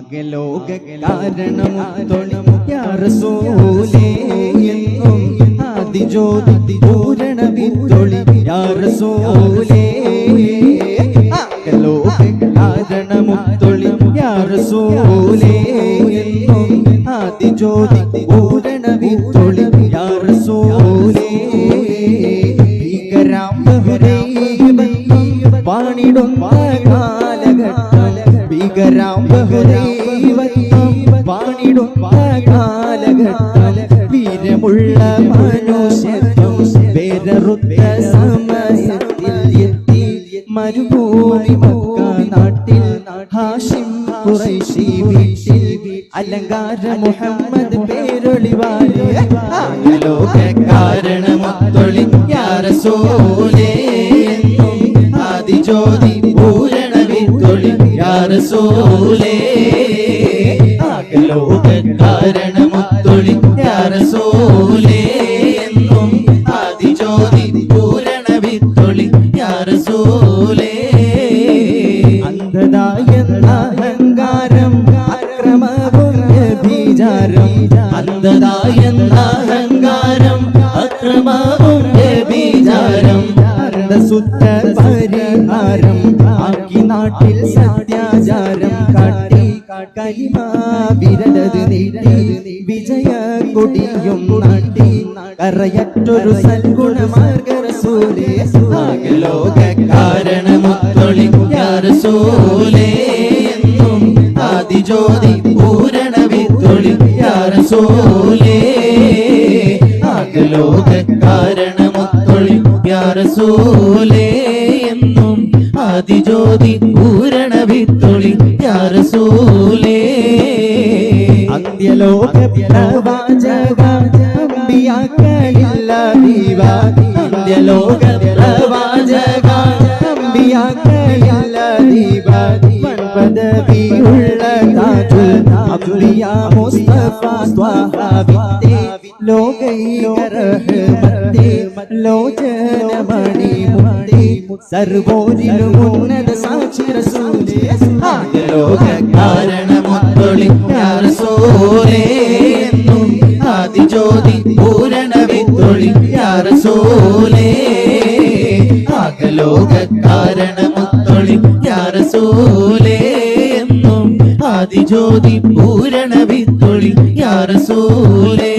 ആകെ ലോക കാരണം യാറസൂലേ എന്നും ആദിജ്യോതി പൂരണ വിത്തൊളി യാറസൂലേ ആകെ ലോക കാരണമുത്തൊളി യാറസൂലേ എന്നും ആദിജ്യോതി പൂരണ വിത്തൊളി യാറസൂലേ ഭീകരാം പാണിടുന്ന കാലഘട്ടം ഭീകരാം ബഹുദൈവത്വം വാണിടും വീരമുള്ള മനുഷ്യത്വം വേരറുത്ത സമയത്തിൽ എത്തി മരുഭൂമി നാട്ടിൽ ഹാഷിം കുറൈശി വീട്ടിൽ അലങ്കാര മുഹമ്മദ് പേരൊളിവാലി. ലോക കാരണമൊത്തൊളി യാറസോലേ ആദിജ്യോതി വിത്തൊളി യാറസോലേ ലോക കാരണമൊത്തൊളി യാറസോലേ എന്നും ആദിജ്യോതി പൂരണ വിത്തൊളി യാറസോലേ അന്ധതായെന്ന അഹങ്കാരം അക്രമവും വ്യഭിചാരം അന്ധതായെന്ന കലിമ വിരലത് നീട്ടി വിജയ കൊടിയും നാട്ടി. കറയറ്റൊരു സൽഗുണമാർഗരസൂലേ. ലോക കാരണമൊത്തൊളി യാറസൂലേ എന്നും ആദിജ്യോതി പൂരണ വിത്തൊളി യാറസൂലേ ആകെ ലോക കാരണമൊത്തൊളി യാറസൂലേ എന്നും ആദിജ്യോതി പൂരണ അന്ത്യലോക പ്രവാചക അമ്പിയാക്കളില്ല ദീവ അന്ത്യലോക പ്രവാചക അമ്പിയാക്കളില്ല ദീവ പദവിയുള്ള അബ്ദിയ മുസ്തഫ സ്വഹാബിത്തെ ലോകൈകരഹമത്തെ ലോചനമണി മുത്തി സർവോരിലും ഉന്നത സാക്ഷി റസൂലേ ലോക കാരണമൊത്തൊളി യാറസൂലേ എന്നും ആദിജ്യോതി പൂരണ വിത്തൊളി യാറസൂലേ ആകലോക കാരണമുത്തൊളി യാറസൂലേ എന്നും ആദിജ്യോതി പൂരണ വിത്തൊളി യാറസൂലേ